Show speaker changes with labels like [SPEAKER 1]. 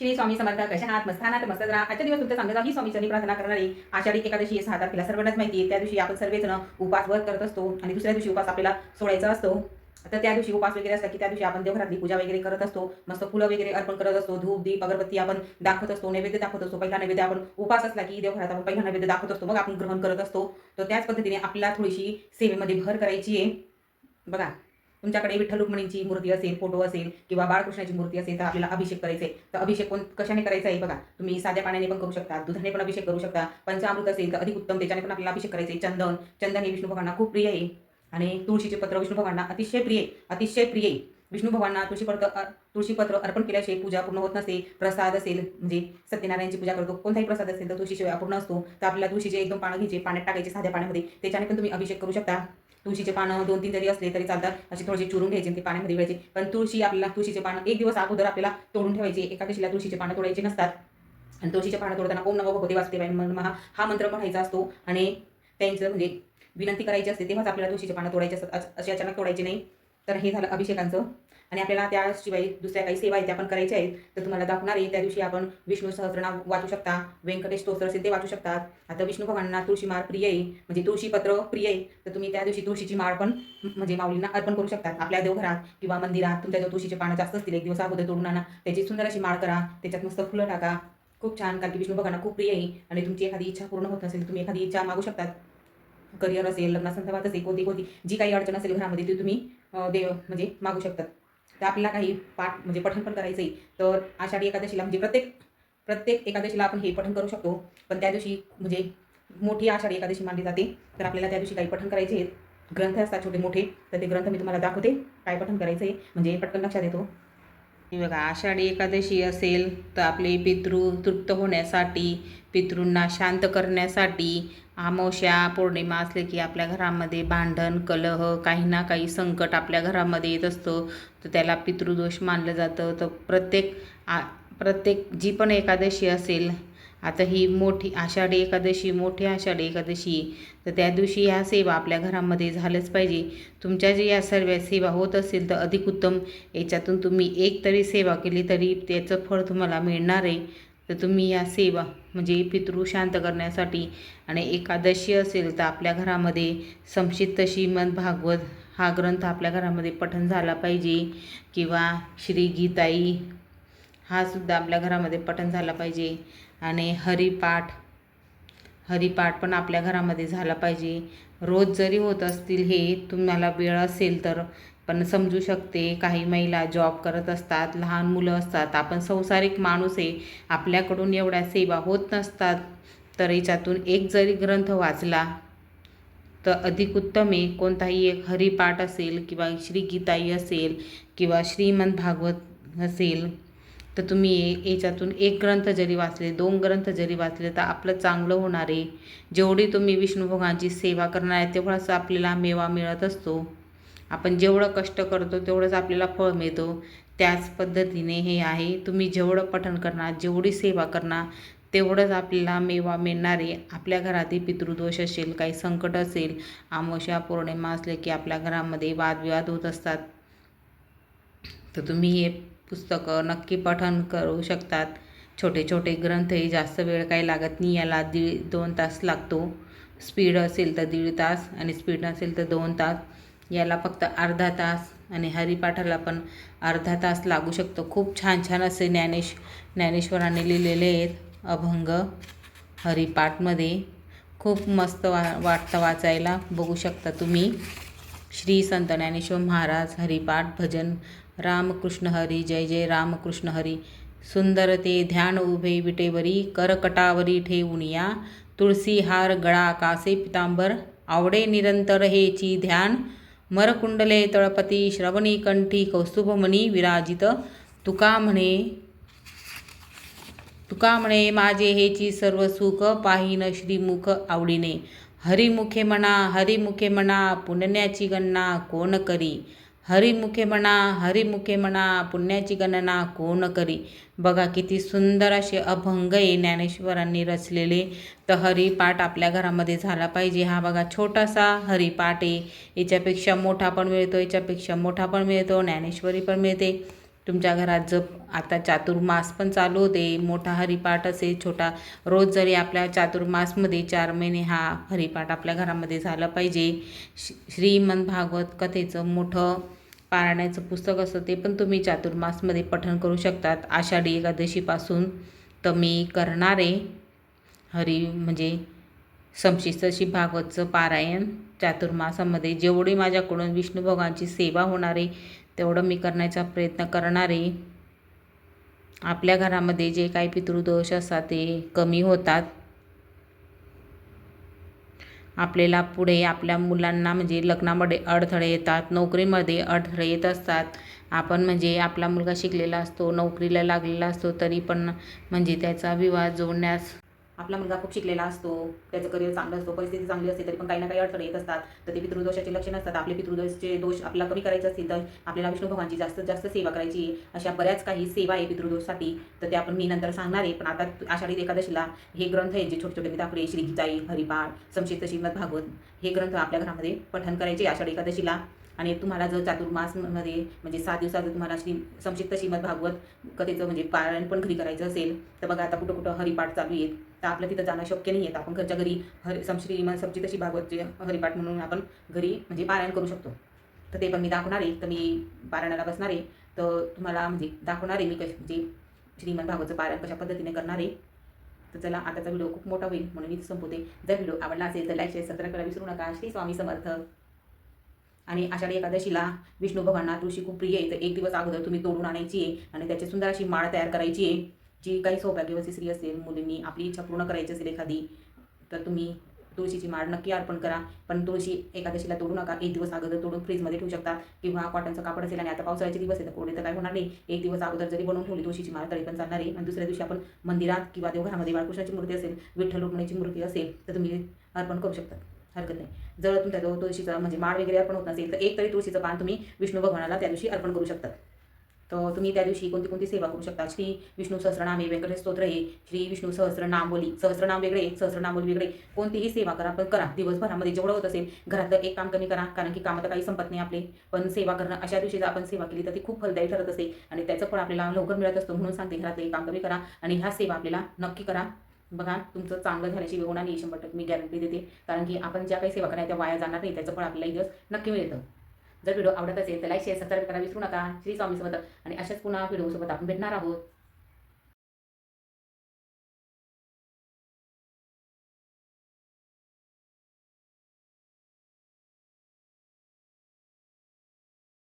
[SPEAKER 1] श्री स्वामी समर्थ कशा आहात? मस्त मस्त जरा. आजच्या दिवस तुमच्या चांगला ही स्वामीचरणी प्रार्थना करणारी आषाढी एकादशी सहा तारखेला सर्वांनाच माहिती आहे. त्या दिवशी आपण सर्वजण उपास वर करत असतो आणि दुसऱ्या दिवशी उपास आपल्याला सोडायचा असतो. तर त्या दिवशी उपास वगैरे असला की त्या दिवशी आपण देवघरातली पूजा वगैरे करत असतो. मस्त फुलं वगैरे अर्पण करत असतो. धूप दीप अगरबत्ती आपण दाखवत असतो. नैवेद्य दाखवत असतो. पहिला नैवेद्य आपण उपास असला की देवघरात आपण पहिला नैवेद्य दाखवत असतो. मग आपण ग्रहण करत असतो. तर त्याच पद्धतीने आपल्याला थोडीशी सेवेमध्ये भर करायची आहे. बघा तुमच्याकडे विठ्ठल रुक्मिणींची मूर्ती असेल फोटो असेल किंवा बाळकृष्णाची मूर्ती असेल तर आपल्याला अभिषेक करायचे तर अभिषेक कोण कशाने करायचा आहे बघा. तुम्ही साध्या पाण्याने पण करू शकता दुधाने पण अभिषेक करू शकता पंचामृत असेल तर अधिक उत्तम त्याच्याने पण आपल्याला अभिषेक करायचे चंदन चंदन हे विष्णू भगवानांना खूप प्रिय आहे. आणि तुळशीचे पत्र विष्णू भगवानांना अतिशय प्रिय आहे, अतिशय प्रिय आहे. विष्णू भगवानांना तुळशीपत्र तुळशीपत्र अर्पण केल्याशिवाय पूजा पूर्ण होत नसते. प्रसाद असेल म्हणजे सत्यनारायणची पूजा करतो. कोणताही प्रसाद असेल तर तुळशीशिवाय अपूर्ण असतो. तर आपल्याला तुळशीचे एकदम पानं घ्यायचे पाण्यात टाकायचे साध्या पाण्यामध्ये. त्याच्याने पण तुम्ही अभिषेक करू शकता. तुळशीचे पानं दोन तीन जरी असले तरी चालतात. अशी थोडीशी चुरून घ्यायची ती पाण्यामध्ये घ्यायचे पण तुळशी आपल्याला तुळशीचे पानं एक दिवस अगोदर आपल्याला तोडून ठेवायची. एकादशीला तुळशीचे पानं तोडायचे नसतात. आणि तुळशीचे पानं तोडताना ओम नमो भगवते वाचते महा हा मंत्र म्हणायचा असतो. आणि त्यांचं म्हणजे विनंती करायची असते तेव्हाच आपल्याला तुळशीचे पानं तोडायचे असतात. असे अचानक तोडायचे नाही. तर हे झालं अभिषेकांचं. आणि आपल्याला त्याशिवाय दुसऱ्या काही सेवा आहेत त्या पण करायच्या आहेत तर तुम्हाला दाखवणार आहे त्या दिवशी आपण विष्णू सहस्रनाम वाचू शकता व्यंकटेश स्तोत्र असेल ते वाचू शकतात. आता विष्णू भगवानांना तुळशी माळ प्रिय आहे म्हणजे तुळशी पत्र प्रिय आहे तर तुम्ही त्या दिवशी तुळशीची माळ पण म्हणजे माऊलींना अर्पण करू शकतात आपल्या देवघरात किंवा मंदिरात. तुमच्या जर तुळशीचे पानं जास्त असतील एक दिवस अगोदर तोडून आणा त्याची सुंदर अशी माळ करा त्याच्यात मस्त फुलं टाका. खूप छान कारण की विष्णू भगवान खूप प्रिय आहे आणि तुमची एखादी इच्छा पूर्ण होत नसेल तुम्ही एखादी इच्छा मागू शकतात. करिअर असेल लग्नासंदर्भात असेल कोणती कोणती जी काही अडचण असेल घरामध्ये ती तुम्ही देव म्हणजे मागू शकतात. तर आपल्याला काही पाठ म्हणजे पठण पण करायचं आहे तर आषाढी एकादशीला म्हणजे प्रत्येक प्रत्येक एकादशीला आपण हे पठण करू शकतो. पण त्या दिवशी म्हणजे मोठी आषाढी एकादशी मानली जाते. तर आपल्याला त्या दिवशी काही पठण करायचे आहेत. ग्रंथ असतात छोटे मोठे. तर ते ग्रंथ मी तुम्हाला दाखवते. काय पठण करायचं आहे म्हणजे पटकन लक्षात येतो.
[SPEAKER 2] बघा आषाढी एकादशी असेल तर आपले पितृ तृप्त होण्यासाठी पितृंना शांत करण्यासाठी अमावस्या पौर्णिमा असले की आपल्या घरामध्ये भांडण कलह काही ना काही संकट आपल्या घरामध्ये येत असतं. तर त्याला पितृदोष मानलं जातं. तर प्रत्येक आ प्रत्येक जी पण एकादशी असेल आता ही मोठी आषाढी एकादशी मोठी आषाढी एकादशी तर त्या दिवशी ह्या सेवा आपल्या घरामध्ये झालंच पाहिजे. तुमच्या जे या सर्व सेवा होत असेल तर अधिक उत्तम. याच्यातून तुम्ही एक तरी सेवा केली तरी त्याचं फळ तुम्हाला मिळणार आहे. तर तुम्ही या सेवा म्हणजे पितृ शांत करण्यासाठी आणि एकादशी असेल तर आपल्या घरामध्ये संक्षिप्त श्रीमद भागवत हा ग्रंथ आपल्या घरामध्ये पठन झाला पाहिजे. किंवा श्री गीताई हा सुद्धा आपल्या घरामध्ये पठन झाला पाहिजे. आणि हरिपाठ हरिपाठ पण आपल्या घरामध्ये झाला पाहिजे. रोज जरी होत असतील हे तुम्हाला वेळ असेल तर पण समजू शकते काही महिला जॉब करत असतात लहान मुलं असतात. आपण संसारिक माणूस आहे आपल्याकडून एवढ्या सेवा होत नसतात तर याच्यातून एक जरी ग्रंथ वाचला तर अधिक उत्तम आहे. कोणताही एक हरिपाठ असेल किंवा श्रीगीताई असेल किंवा श्रीमंत भागवत असेल तर तुम्ही याच्यातून एक ग्रंथ जरी वाचले दोन ग्रंथ जरी वाचले तर आपलं चांगलं होणार आहे. जेवढी तुम्ही विष्णू भगवानची सेवा करणार आहे तेवढाच आपल्याला मेवा मिळत असतो. आपण जेवढं कष्ट करतो तेवढंच आपल्याला फळ मिळतो. त्याच पद्धतीने हे आहे. तुम्ही जेवढं पठण करणार जेवढी सेवा करणार तेवढंच आपल्याला मेवा मिळणारे. आपल्या घरातील पितृदोष असेल काही संकट असेल अमावस्या पौर्णिमा असले की आपल्या घरामध्ये वादविवाद होत असतात. तर तुम्ही हे पुस्तकं नक्की पठण करू शकतात. छोटे छोटे ग्रंथही जास्त वेळ काही लागत नाही. याला दीड दोन तास लागतो. स्पीड असेल तर दीड तास आणि स्पीड नसेल तर दोन तास. याला फक्त अर्धा तास आणि हरिपाठाला पण अर्धा तास लागू शकतो. खूप छान छान असे ज्ञानेश ज्ञानेश्वरांनी लिहिलेले आहेत अभंग हरिपाठमध्ये. खूप मस्त वा वाटतं वाचायला. बघू शकता तुम्ही. श्री संत ज्ञानेश्वर महाराज हरिपाठ भजन. रामकृष्ण हरी जय जय रामकृष्ण हरी. सुंदर ते ध्यान उभे विटेवरी करकटावरी ठेवूनिया तुळसी हार गळा कासे पितांबर. आवडे निरंतर हेची ध्यान. मरकुंडले तळपती श्रवणी कंठी कौस्तुभमणी विराजित. तुका म्हणे तुका म्हणे माझे हेची सर्व सुख पाहिन श्रीमुख आवडीने. हरिमुखे म्हणा हरिमुखे म्हणा पुण्याची गणना कोण करी? हरिमुखे म्हणा हरिमुखे म्हणा पुण्याची गणना कोण करी? बघा किती सुंदर असे अभंग आहे ज्ञानेश्वरांनी रचलेले. तर हरिपाठ आपल्या घरामध्ये झाला पाहिजे. हा बघा छोटासा हरिपाठ आहे. याच्यापेक्षा मोठा पण मिळतो याच्यापेक्षा मोठा पण मिळतो ज्ञानेश्वरी पण मिळते. तुमच्या घरात जप आता चातुर्मास पण चालू होते. मोठा हरिपाठ असेल छोटा रोज जरी आपल्या चातुर्मासमध्ये चार महिने हा हरिपाठ आपल्या घरामध्ये झाला पाहिजे. श श्रीमंत भागवत कथेचं मोठं पारायणाचं पुस्तक असतं ते पण तुम्ही चातुर्मासमध्ये पठण करू शकतात. आषाढी एकादशीपासून तर मी करणारे हरी म्हणजे समशिस्तशी भागवतचं पारायण चातुर्मासामध्ये जेवढी माझ्याकडून विष्णू भगवानची सेवा होणारे तेवढं मी करण्याचा प्रयत्न करणारे. आपल्या घरामध्ये जे काही पितृदोष असतात ते कमी होतात. आपल्याला पुढे आपल्या मुलांना म्हणजे लग्नामध्ये अडथळे येतात नोकरीमध्ये अडथळे येत असतात. आपण म्हणजे आपला मुलगा शिकलेला असतो नोकरीला लागलेला असतो तरी पण म्हणजे त्याचा विवाह जोडण्यास
[SPEAKER 1] आपला मुलगा खूप शिकलेला असतो त्याचं करिअर चांगलं असतो परिस्थिती चांगली असते तरी पण काही ना काही अडचण येत असतात. तर ते पितृदोषाचे लक्षण असतात. आपले पितृदोषचे दोष आपल्याला कमी करायचे असतील तर आपल्याला विष्णू भगवानची जास्तीत जास्त सेवा करायची अशा बऱ्याच काही सेवा आहे पितृदोषसाठी. तर ते आपण मी नंतर सांगणार आहे. पण आता आषाढी एकादशीला हे ग्रंथ आहेत जे छोटे छोटे मी दाखवले श्री गीताई हरिपाठ संक्षिप्त श्रीमद भागवत. हे ग्रंथ आपल्या घरामध्ये पठण करायचे आषाढी एकादशीला. आणि तुम्हाला जर चातुर्मासमध्ये म्हणजे सात दिवसात तुम्हाला श्री संक्षिप्त श्रीमद भागवत कथेचं म्हणजे पारायण पण घरी करायचं असेल तर बघा आता कुठं कुठं हरिपाठ चालू आहेत. तर आपलं तिथं जाणं शक्य नाही आहे आपण घरच्या घरी हरि संश्री संचित तशी भागवतचे हरिपाठ म्हणून आपण घरी म्हणजे पारायण करू शकतो. तर ते पण मी दाखवणार आहे. तर मी पारायणाला बसणार आहे. तर तुम्हाला म्हणजे दाखवणार आहे मी कशी म्हणजे श्रीमद भागवतचं पारायण कशा पद्धतीने करणार आहे. तर चला आताचा व्हिडिओ खूप मोठा होईल म्हणून मी संपवते. जर व्हिडिओ आवडला असेल तर लाईक शेअर सबस्क्राईब करायला विसरू नका. श्री स्वामी समर्थ. आणि आषाढी एकादशीला विष्णू भगवांना तुळशी खूप प्रिय आहे. तर एक दिवस अगोदर तुम्ही तोडून आणायची आहे आणि त्याची सुंदर अशी माळ तयार करायची आहे. जी काही सौभाग्यवती स्त्री असेल मुलींनी आपली इच्छा पूर्ण करायची असेल एखादी तर तुम्ही तुळशीची माळ नक्की अर्पण करा. पण तुळशी एकादशीला तोडू नका. एक दिवस अगोदर तोडून फ्रीजमध्ये ठेवू शकता किंवा कॉटनचं कापड असेल आणि आता पावसाळ्याचे दिवस आहे तर कोरडे तर काय होणार नाही. एक दिवस अगोदर जरी बनवून ठेवली तुळशीची माळ तरी पण चालणार आहे. आणि दुसऱ्या दिवशी आपण मंदिरात किंवा देवघरामध्ये बाळकृष्णाची मूर्ती असेल विठ्ठल रुक्मिणीची मूर्ती असेल तर तुम्ही अर्पण करू शकता. हरकत नाही. जर तुमच्या तुळशीचं म्हणजे माळ वगैरे अर्पण होत नसेल तर एक तरी तुळशीचं पान तुम्ही विष्णू भगवानाला त्या दिवशी अर्पण करू शकता. तर तुम्ही त्या दिवशी कोणती कोणती सेवा करू शकता? श्री विष्णू सहस्रनाम आहे व्यंकटेश स्तोत्र आहे श्री विष्णू सहस्रनामोली सहस्रनाम वेगळे सहस्रनामोली वेगळे. कोणतीही सेवा करा पण करा. दिवसभरामध्ये जेवढं होत असेल घरातलं एक काम कमी करा. कारण की कामात काही संपत नाही आपले. पण सेवा करणं अशा दिवशी जर आपण सेवा केली तर ती खूप फलदायी ठरत असेल आणि त्याचं फळ आपल्याला लवकर मिळत असतं. म्हणून सांगते घरातलं एक काम कमी करा. आणि ह्या सेवा आपल्याला नक्की करा. बघा तुमचं चांगलं झाल्याची वेळ नाही शंभर टक्के मी गॅरंटी देते. कारण की आपण ज्या काही सेवा करा त्या वाया जाणार नाही. त्याचं फळ आपल्याला दिवस नक्की मिळतं. जर व्हिडिओ आवडत असेल तर लाईक शेअर सबस्क्राईब करा. विसरू नका. श्री स्वामी सोबत आणि अशाच पुन्हा व्हिडिओसोबत आपण भेटणार आहोत.